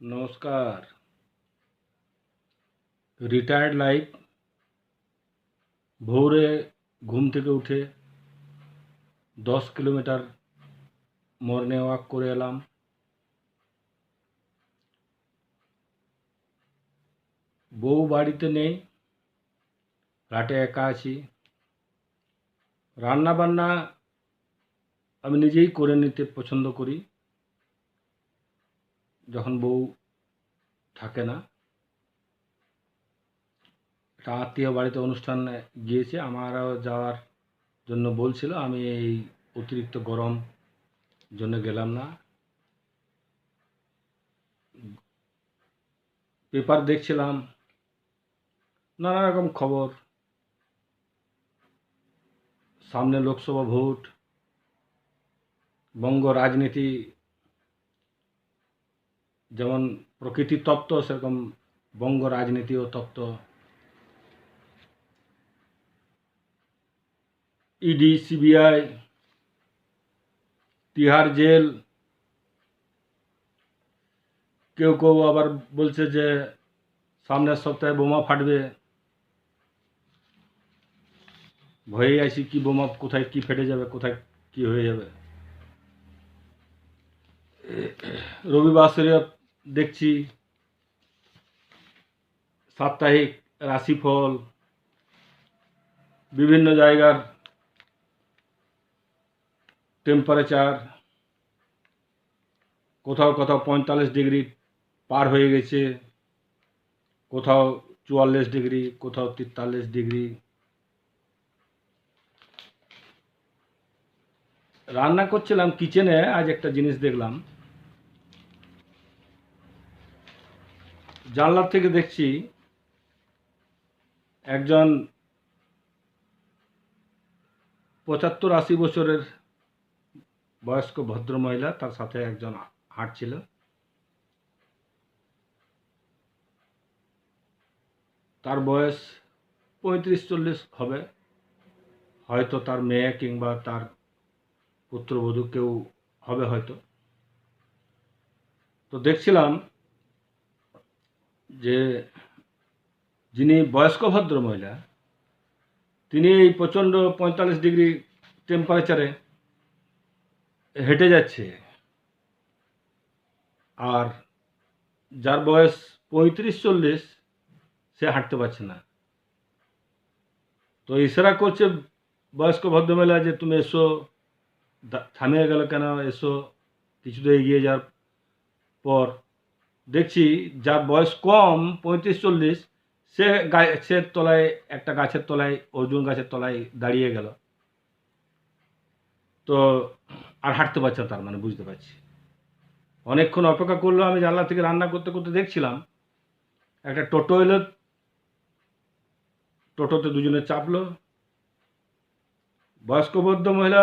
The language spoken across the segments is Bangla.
নমস্কার। রিটায়ার্ড লাইফ ভোরে ঘুম থেকে উঠে দশ কিলোমিটার মর্নিং ওয়াক করে এলাম। বউ বাড়িতে নেই ফ্ল্যাটে একা আছি। রান্না বান্না আমি নিজেই করে নিতে পছন্দ করি। যখন বউ থাকে না, একটা আত্মীয় বাড়িতে অনুষ্ঠানে গিয়েছে, আমারও যাওয়ার জন্য বলছিল, আমি এই অতিরিক্ত গরম জন্য গেলাম না। পেপার দেখছিলাম, নানা রকম খবর। সামনে লোকসভা ভোট, বঙ্গ রাজনীতি যেমন প্রকৃতির তত্ত্ব, সেরকম বঙ্গ রাজনীতিও তত্ত্ব। ED, CBI, Tihar jail. কেউ কেউ আবার বলছে যে সামনের সপ্তাহে বোমা ফাটবে। ভয়ে আছি কি বোমা কোথায় কি ফেটে যাবে, কোথায় কি হয়ে যাবে। রবিবার শরীফ দেখছি সাপ্তাহিক রাশিফল বিভিন্ন জায়গার টেম্পারেচার কোথাও কোথাও পঁয়তাল্লিশ ডিগ্রি পার হয়ে গেছে, কোথাও চুয়াল্লিশ ডিগ্রি কোথাও তেতাল্লিশ ডিগ্রি রান্না করছিলাম কিচেনে আজ একটা জিনিস দেখলাম। জানলার থেকে দেখছি একজন পঁচাত্তর আশি বছরের বয়স্ক ভদ্রমহিলা তার সাথে একজন হাঁটছিল। তার বয়স পঁয়ত্রিশ চল্লিশ হবে। হয়তো তার মেয়ে কিংবা তার পুত্রবধূ কেউ হবে হয়তো। তো দেখছিলাম যে যিনি বয়স্ক ভদ্র মহিলা, তিনি এই প্রচণ্ড পঁয়তাল্লিশ ডিগ্রি টেম্পারেচারে হেঁটে যাচ্ছে। আর যার বয়স পঁয়ত্রিশ চল্লিশ, সে হাঁটতে পারছে না। তো ইশারা করছে বয়স্ক ভদ্রমহিলা যে তুমি এসো থামিয়ে গেল কেন? এসো কিছুটা এগিয়ে যাওয়ার পর দেখছি যার বয়স কম, পঁয়ত্রিশ, চল্লিশ, সে গাছের তলায়, একটা গাছের তলায়, অর্জুন গাছের তলায় দাঁড়িয়ে গেল। তো আর হাঁটতে পারছে না তার মানে বুঝতে পারছি। অনেকক্ষণ অপেক্ষা করল, আমি জানলা থেকে রান্না করতে করতে দেখছিলাম, একটা টোটো এলো। টোটোতে দুজনে চাপলো। বয়স্ক বৌদ্ধ মহিলা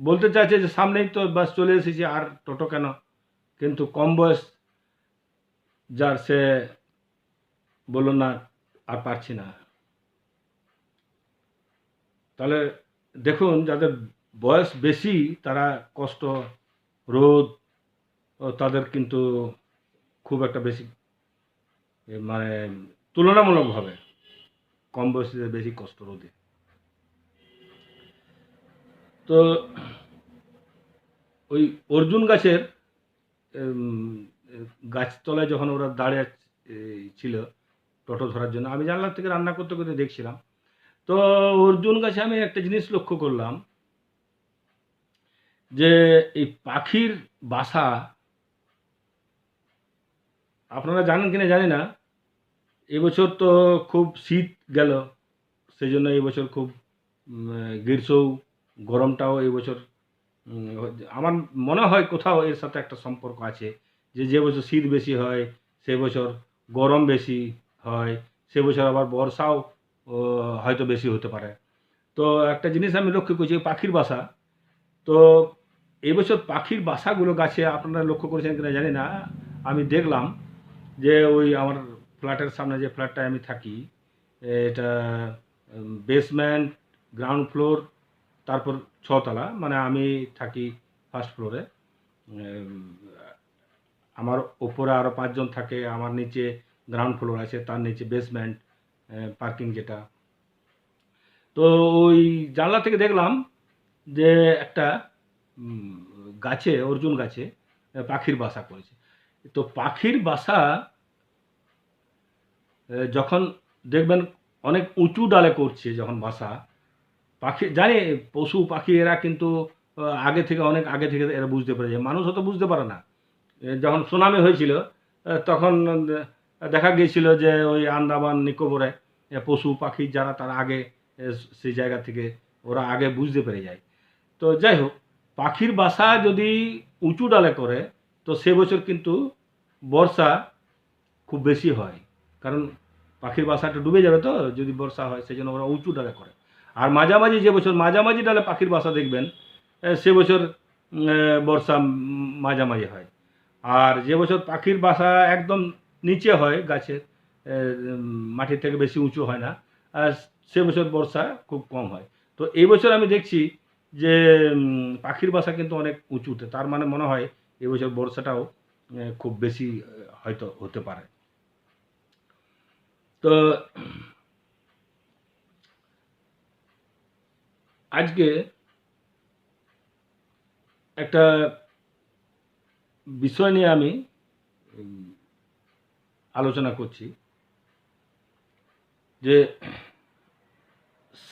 বলতে চাইছে যে, সামনেই তো বাস চলে এসেছি, আর টোটো কেন? কিন্তু কম বয়স যার সে বলল, না, আর পারছি না। তাহলে দেখুন, যাদের বয়স বেশি, তারা কষ্ট, রোদ তাদের কিন্তু খুব একটা বেশি মানে তুলনামূলকভাবে কম বয়সীদের বেশি কষ্ট রোদে। তো ওই অর্জুন গাছের গাছতলায় যখন ওরা দাঁড়িয়ে ছিল টোটো ধরার জন্য, আমি জানলার থেকে রান্না করতে করতে দেখছিলাম। তো অর্জুন গাছে আমি একটা জিনিস লক্ষ্য করলাম, যে এই পাখির বাসা, আপনারা জানেন কিনা জানি না, এবছর তো খুব শীত গেল সেই জন্য এবছর খুব গ্রীষ্ম গরমটাও এবছর আমার মনে হয় কোথাও এর সাথে একটা সম্পর্ক আছে। যে যে বছর শীত বেশি হয়, সে বছর গরম বেশি হয়, সে বছর আবার বর্ষাও হয়তো বেশি হতে পারে। তো একটা জিনিস আমি লক্ষ্য করছি, পাখির বাসা। তো এবছর পাখির বাসাগুলো গাছে আপনারা লক্ষ্য করেছেন কিনা জানি না। আমি দেখলাম যে, ওই আমার ফ্ল্যাটের সামনে যে ফ্ল্যাটটায় আমি থাকি, এটা বেসমেন্ট গ্রাউন্ড ফ্লোর তারপর ছতলা মানে আমি থাকি ফার্স্ট ফ্লোরে আমার ওপরে আরও পাঁচজন থাকে, আমার নিচে গ্রাউন্ড ফ্লোর আছে, তার নিচে বেসমেন্ট পার্কিং যেটা তো ওই জানলা থেকে দেখলাম যে একটা গাছে, অর্জুন গাছে পাখির বাসা করেছে তো পাখির বাসা যখন দেখবেন অনেক উঁচু ডালে করছে যখন বাসা, পাখি, জানি, পশু পাখি এরা কিন্তু আগে থেকে অনেক আগে থেকে এরা বুঝতে পেরে যায় মানুষ হয়তো বুঝতে পারে না। যখন সুনামি হয়েছিল তখন দেখা গিয়েছিল যে ওই আন্দামান, নিকোবরে পশু পাখি যারা তারা আগে সেই জায়গা থেকে ওরা আগে বুঝতে পেরে যায়। তো যাই হোক, পাখির বাসা যদি উঁচু ডালে করে, তো সে বছর কিন্তু বর্ষা খুব বেশি হয়। কারণ পাখির বাসাটা ডুবে যাবে তো, যদি বর্ষা হয় সেই জন্য ওরা উঁচু ডালে করে। আর মাঝামাঝি যে বছর মাঝামাঝি ডালে পাখির বাসা দেখবেন সে বছর বর্ষা মাঝামাঝি হয়। আর যে বছর পাখির বাসা একদম নিচে হয় গাছের মাটির থেকে বেশি উঁচু হয় না, আর সে বছর বর্ষা খুব কম হয়। তো এই বছর আমি দেখছি যে পাখির বাসা কিন্তু অনেক উঁচুতে, তার মানে মনে হয় এবছর বর্ষাটাও খুব বেশি হয়তো হতে পারে। তো আজকে একটা বিষয় নিয়ে আমি আলোচনা করছি যে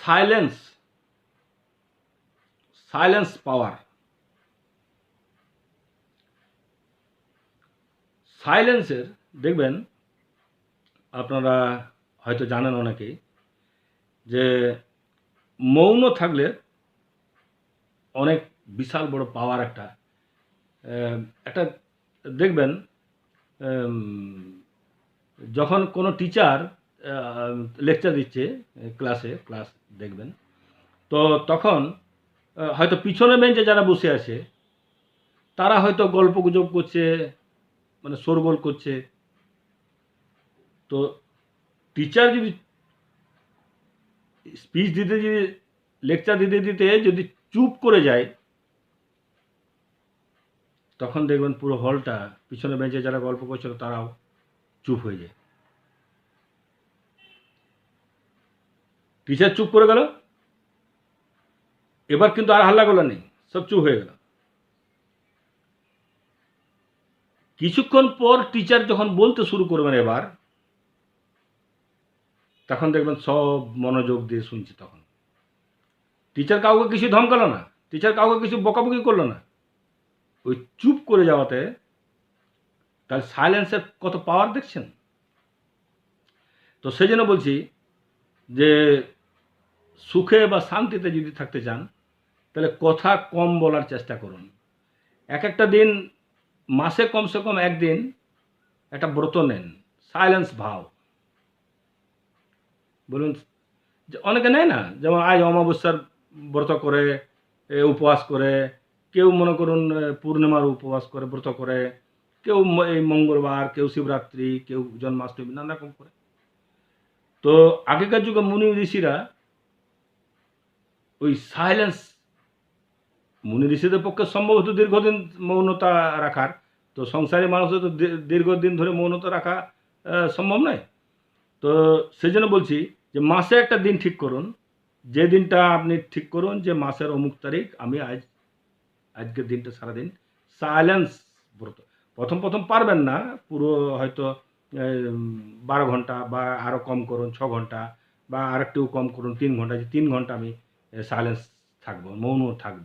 সাইলেন্স সাইলেন্স পাওয়ার সাইলেন্সের দেখবেন, আপনারা হয়তো জানেন অনেকেই যে মৌন থাকলে অনেক বিশাল বড় পাওয়ার একটা একটা, দেখবেন যখন কোনো টিচার লেকচার দিচ্ছে ক্লাসে ক্লাস দেখবেন, তো তখন হয়তো পিছনে বেঞ্চে যারা বসে আছে, তারা হয়তো গল্প গুজব করছে মানে শোরগোল করছে। তো টিচার যদি স্পিচ দিতে, যদি লেকচার দিতে দিতে যদি চুপ করে যায় তখন দেখবেন পুরো হলটা পিছনে বেঞ্চে যারা গল্প করছিল তারাও চুপ হয়ে যায়। টিচার চুপ করে গেল। এবার কিন্তু আর হাল্লা গোলা নেই, সব চুপ হয়ে গেল। কিছুক্ষণ পর টিচার যখন বলতে শুরু করবেন এবার, তখন দেখবেন সব মনোযোগ দিয়ে শুনছে তখন। টিচার কাউকে কিছু ধমকালো না, টিচার কাউকে কিছু বকাবকি করল না। ওই চুপ করে যাওয়াতে তাহলে সাইলেন্সের কত পাওয়ার দেখছেন? তো সেই জন্য বলছি যে, সুখে বা শান্তিতে যদি থাকতে চান, তাহলে কথা কম বলার চেষ্টা করুন। এক একটা দিন, মাসে কমসে কম একদিন একটা ব্রত নেন সাইলেন্স ভাও বলুন অনেকে নেয় না? যেমন আজ অমাবস্যার ব্রত করে উপবাস করে কেউ মনে করুন পূর্ণিমার উপবাস করে, ব্রত করে, কেউ এই মঙ্গলবার, কেউ শিবরাত্রি, কেউ জন্মাষ্টমী, নানা রকম করে। তো আগেকার যুগে মুনি ঋষিরা ওই সাইলেন্স মুনি ঋষিদের পক্ষে সম্ভব হতো দীর্ঘদিন মৌনতা রাখার। তো সংসারী মানুষের তো দীর্ঘদিন ধরে মৌনতা রাখা সম্ভব নয়। তো সেই জন্য বলছি যে মাসে একটা দিন ঠিক করুন। যে দিনটা আপনি ঠিক করুন যে মাসের অমুক তারিখ, আমি আজ আজকের দিনটা সারাদিন সাইলেন্স ব্রত। প্রথম প্রথম পারবেন না, পুরো হয়তো বারো ঘণ্টা বা আরও কম করুন, ছ ঘণ্টা বা আর আরেকটু কম করুন, তিন ঘণ্টা, যে তিন ঘণ্টা আমি সাইলেন্স থাকব, মৌন থাকব।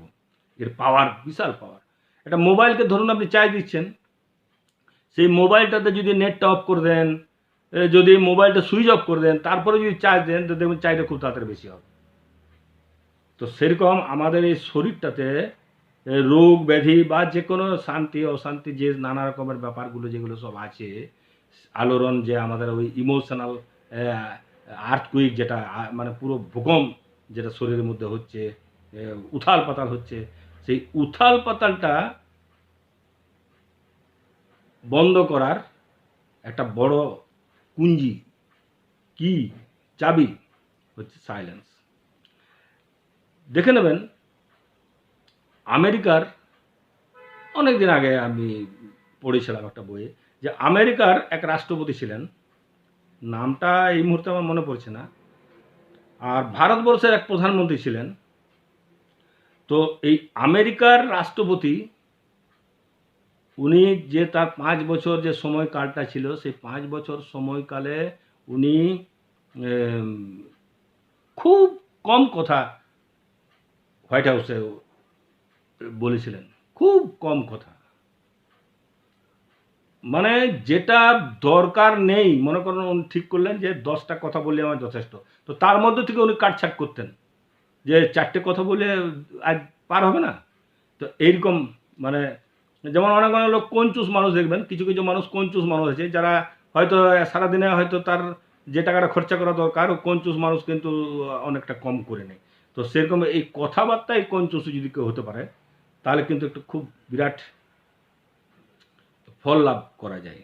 এর পাওয়ার বিশাল পাওয়ার এটা মোবাইলকে ধরুন আপনি চার্জ দিচ্ছেন, সেই মোবাইলটাতে যদি নেটটা অফ করে দেন যদি মোবাইলটা সুইচ অফ করে দেন, তারপরে যদি চার্জ দেন, তো দেখবেন চার্জটা খুব তাড়াতাড়ি বেশি হবে। তো সেরকম আমাদের এই শরীরটাতে রোগ ব্যাধি বা যে কোনো শান্তি, অশান্তি, যে নানা রকমের ব্যাপারগুলো যেগুলো সব আছে, আলোড়ন যে আমাদের ওই ইমোশনাল আর্থকুইক যেটা মানে পুরো ভূকম্প যেটা শরীরের মধ্যে হচ্ছে উথাল পাতাল হচ্ছে, সেই উথাল পাতালটা বন্ধ করার একটা বড় কুঞ্জি, কি? চাবি হচ্ছে সাইলেন্স দেখে নেবেন আমেরিকার অনেক দিন আগে আমি পড়েছিলাম একটা বইয়ে, যে আমেরিকার এক রাষ্ট্রপতি ছিলেন। নামটা এই মুহূর্তে আমার মনে পড়ছে না। আর ভারতবর্ষের এক প্রধানমন্ত্রী ছিলেন। তো এই আমেরিকার রাষ্ট্রপতি, উনি যে তার পাঁচ বছর যে সময়কালটা ছিল, সেই পাঁচ বছর সময়কালে উনি খুব কম কথা হোয়াইট হাউসে বলেছিলেন। খুব কম কথা। মানে যেটা দরকার নেই, মনে করেন উনি ঠিক করলেন যে দশটা কথা বললে আমার যথেষ্ট। তো তার মধ্যে থেকে উনি কাটছাট করতেন। যে চারটে কথা বলে আজ পার হবে না। তো এইরকম মানে যেমন অনেক অনেক লোক কঞ্চুস মানুষ দেখবেন, কিছু কিছু মানুষ কঞ্চুস মানুষ আছে, যারা হয়তো সারাদিনে হয়তো তার যে টাকাটা খরচা করা দরকার, ও কঞ্চুস মানুষ কিন্তু অনেকটা কম করে নেয়। তো সেরকম এই কথাবার্তায় কঞ্চুস যদি কেউ হতে পারে তাহলে কিন্তু একটু খুব বিরাট ফল লাভ করা যায়।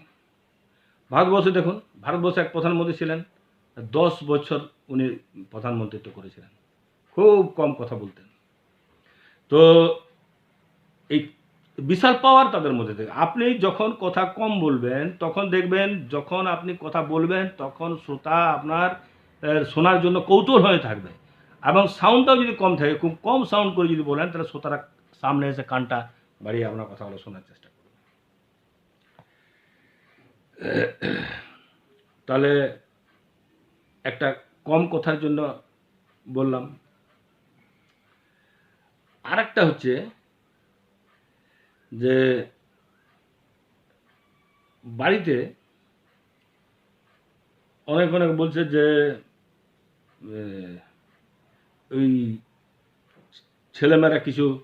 ভারতবর্ষে দেখুন, ভারতবর্ষে এক প্রধানমন্ত্রী ছিলেন, দশ বছর উনি প্রধানমন্ত্রিত্ব করেছিলেন। খুব কম কথা বলতেন। তো এই বিশাল পাওয়ার তাদের মধ্যে থেকে। আপনি যখন কথা কম বলবেন, তখন দেখবেন যখন আপনি কথা বলবেন, তখন শ্রোতা আপনার শোনার জন্য কৌতূহল হয়ে থাকবে। এবং সাউন্ডটাও যদি কম থাকে, খুব কম সাউন্ড করে যদি বলেন, তাহলে শ্রোতারা সামনে এসে কানটা বাড়িয়ে আপনার কথাগুলো শোনার চেষ্টা করবে। তাহলে একটা কম কথার জন্য বললাম। আর একটা হচ্ছে যে বাড়িতে অনেক অনেক বলছে যে এ, ওই ছেলেমেয়েরা কিছু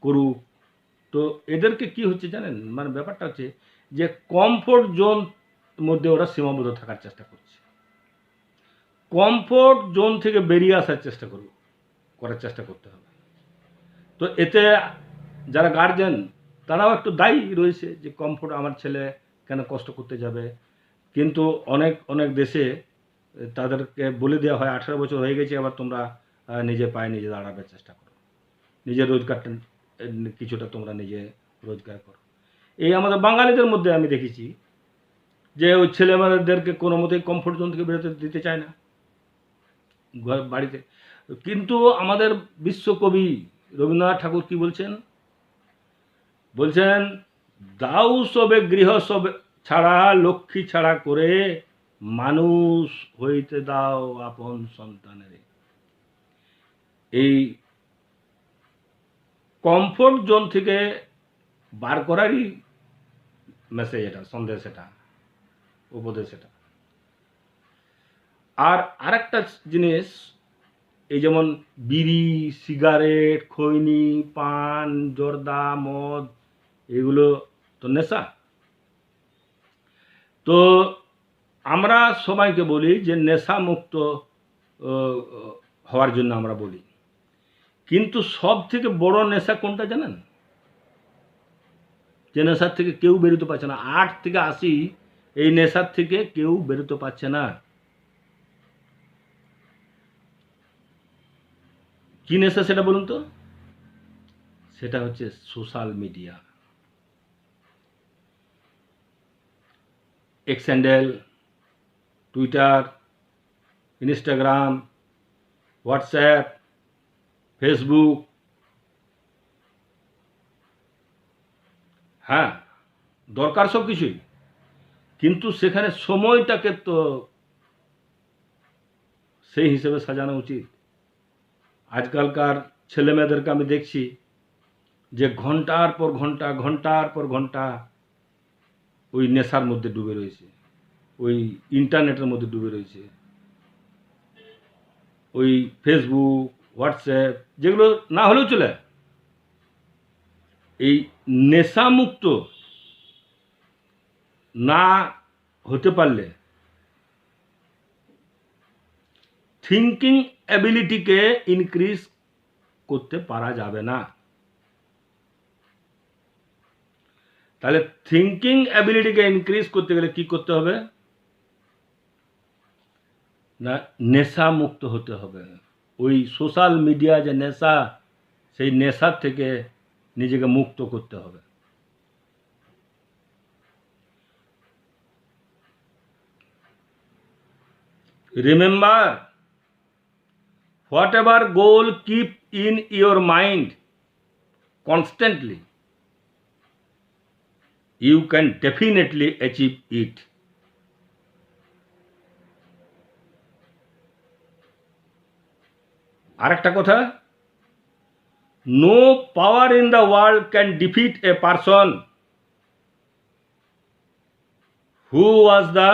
করুক। তো এদেরকে কি হচ্ছে জানেন? মানে ব্যাপারটা হচ্ছে যে কমফোর্ট জোন মধ্যে ওরা সীমাবদ্ধ থাকার চেষ্টা করছে। কমফোর্ট জোন থেকে বেরিয়ে আসার চেষ্টা করব করার চেষ্টা করতে হবে। তো এতে যারা গার্জেন তারাও একটু দায়ী রয়েছে যে কমফোর্ট আমার ছেলে কেন কষ্ট করতে যাবে? কিন্তু অনেক অনেক দেশে তাদেরকে বলে দেওয়া হয় আঠারো বছর হয়ে গেছে আবার তোমরা নিজে পায়ে নিজে দাঁড়াবার চেষ্টা করো। নিজের রোজগারটা কিছুটা তোমরা নিজে রোজগার করো। এই আমাদের বাঙালিদের মধ্যে আমি দেখেছি যে ওই ছেলেমেয়েদেরকে কোনো মতেই কমফোর্ট জোন থেকে বেরোতে দিতে চায় না। ঘর, বাড়িতে। কিন্তু আমাদের বিশ্বকবি রবীন্দ্রনাথ ঠাকুর কি বলছেন? বলছেন, দাউ সবে গৃহ সবে ছাড়া, লক্ষ্মী ছাড়া করে মানুষ হইতে দাও আপন সন্তানের। এই কমফোর্ট জোন থেকে বার করারই মেসেজ এটা, সন্দেশ এটা, উপদেশ এটা। আর আরেকটা জিনিস, এই যেমন বিড়ি সিগারেট খৈনি, পান, জর্দা, মদ, এগুলো তো নেশা। তো আমরা সবাইকে বলি যে নেশা মুক্ত হওয়ার জন্য আমরা বলি। কিন্তু সব থেকে বড় নেশা কোনটা জানেন? যে নেশার থেকে কেউ বেরোতে পারছে না। আট থেকে আশি এই নেশার থেকে কেউ বেরোতে পারছে না। কি নেশা সেটা বলুন তো? সেটা হচ্ছে social media. X handle, Twitter, Instagram, WhatsApp Facebook হ্যাঁ দরকার সব কিছুই। কিন্তু সেখানে সময়টাকে তো সেই হিসেবে সাজানো উচিত। আজকালকার ছেলেমেয়েদেরকে আমি দেখছি যে ঘণ্টার পর ঘণ্টা, ঘণ্টার পর ঘণ্টা ওই নেশার মধ্যে ডুবে রয়েছে। ওই ইন্টারনেটের মধ্যে ডুবে রয়েছে। ওই ফেসবুক হোয়াটসঅ্যাপ যেগুলো না হলেও চলে। এই নেশামুক্ত না হতে পারলে থিঙ্কিং অ্যাবিলিটিকে ইনক্রিজ করতে পারা যাবে না। তাহলে থিঙ্কিং অ্যাবিলিটিকে ইনক্রিজ করতে গেলে কি করতে হবে? না নেশা মুক্ত হতে হবে। ওই সোশ্যাল মিডিয়া যে নেশা সেই নেশার থেকে নিজেকে মুক্ত করতে হবে remember whatever goal keep in your mind constantly you can definitely achieve it আরেকটা কথা no power in the world can defeat a person who was the